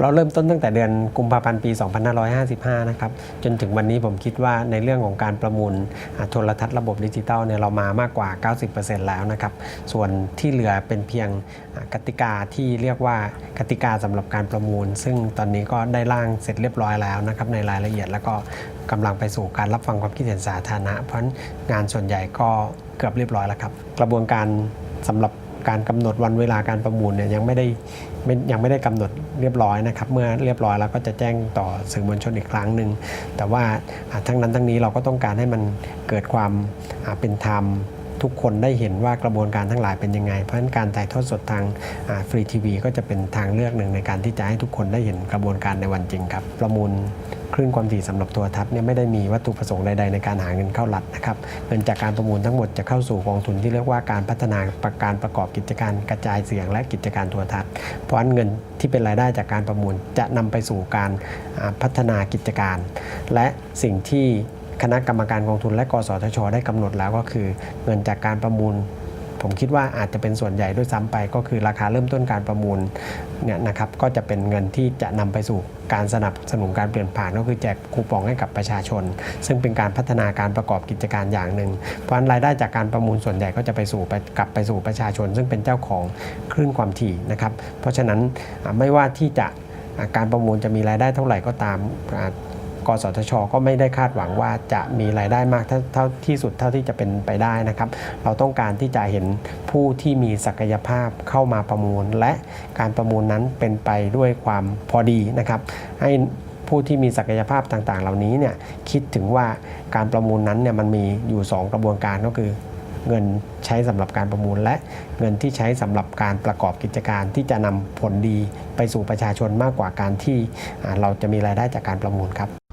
เราเริ่มต้นตั้งแต่เดือนกุมภาพันธ์ปี 2555 นะครับ จนถึงวันนี้ผมคิดว่าในเรื่องของการประมูลโทรทัศน์ระบบดิจิตอลเนี่ยเรามามากกว่า 90%แล้วนะครับ ส่วนที่เหลือเป็นเพียงกติกาที่เรียกว่ากติกาสำหรับการประมูล ซึ่งตอนนี้ก็ได้ร่างเสร็จเรียบร้อยแล้วนะครับในรายละเอียดแล้วก็กำลังไปสู่การรับฟังความคิดเห็นสาธารณะ เพราะงานส่วนใหญ่ก็เกือบเรียบร้อยแล้วครับ กระบวนการสำหรับ การกำหนดวันเวลาการประมูลเนี่ยยังไม่ได้ยังไม่ได้กำหนดเรียบร้อยนะครับ เมื่อเรียบร้อยแล้วก็จะแจ้งต่อสื่อมวลชนอีกครั้งหนึ่งแต่ว่าทั้งนั้นทั้งนี้เราก็ต้องการให้มันเกิดความเป็นธรรม ทุกคนได้เห็นว่ากระบวนการทั้งหลายเป็นยังไง เพราะฉะนั้นการถ่ายทอดสดทางฟรีทีวีก็จะเป็นทางเลือกหนึ่งในการที่จะให้ทุกคนได้เห็นกระบวนการในวันจริงครับ ประมูลคลื่นความถี่สำหรับตัวทัศน์เนี่ยไม่ได้มีวัตถุประสงค์ใดๆในการหาเงินเข้ารัฐนะครับเงินจากการประมูลทั้งหมดจะเข้าสู่กองทุนที่เรียกว่าการพัฒนาประการประกอบกิจการกระจายเสียงและกิจการโทรทัศน์เพราะนั้นเงินที่เป็นรายได้จากการประมูลจะนำไปสู่การพัฒนากิจการ และสิ่งที่ คณะกรรมการกองทุนและกสทช ได้กำหนดแล้วก็คือ เงินจากการประมูล ผมคิดว่าอาจจะเป็นส่วนใหญ่ด้วยซ้ำไป ก็คือราคาเริ่มต้นการประมูลเนี่ยนะครับก็จะเป็นเงินที่จะนำไปสู่การสนับสนุนการเปลี่ยนผ่านก็คือแจกคูปองให้กับประชาชน ซึ่งเป็นการพัฒนาการประกอบกิจการอย่างหนึ่ง เพราะฉะนั้นรายได้จากการประมูลส่วนใหญ่ก็จะไปสู่ไปกลับไปสู่ประชาชน ซึ่งเป็นเจ้าของคลื่นความถี่นะครับเพราะฉะนั้นไม่ว่าที่จะการประมูลจะมีรายได้เท่าไหร่ก็ตาม กสทช ก็ไม่ได้คาดหวังว่าจะมีรายได้มากเท่าที่สุดเท่าที่จะเป็นไปได้นะครับ เราต้องการที่จะเห็นผู้ที่มีศักยภาพเข้ามาประมูล และการประมูลนั้นเป็นไปด้วยความพอดีนะครับ ให้ผู้ที่มีศักยภาพต่างๆ เหล่านี้เนี่ยคิดถึงว่าการประมูลนั้นเนี่ยมันมีอยู่ 2 กระบวนการก็คือเงินใช้สำหรับการประมูล และเงินที่ใช้สำหรับการประกอบกิจการที่จะนำผลดีไปสู่ประชาชนมากกว่าการที่เราจะมีรายได้จากการประมูลครับ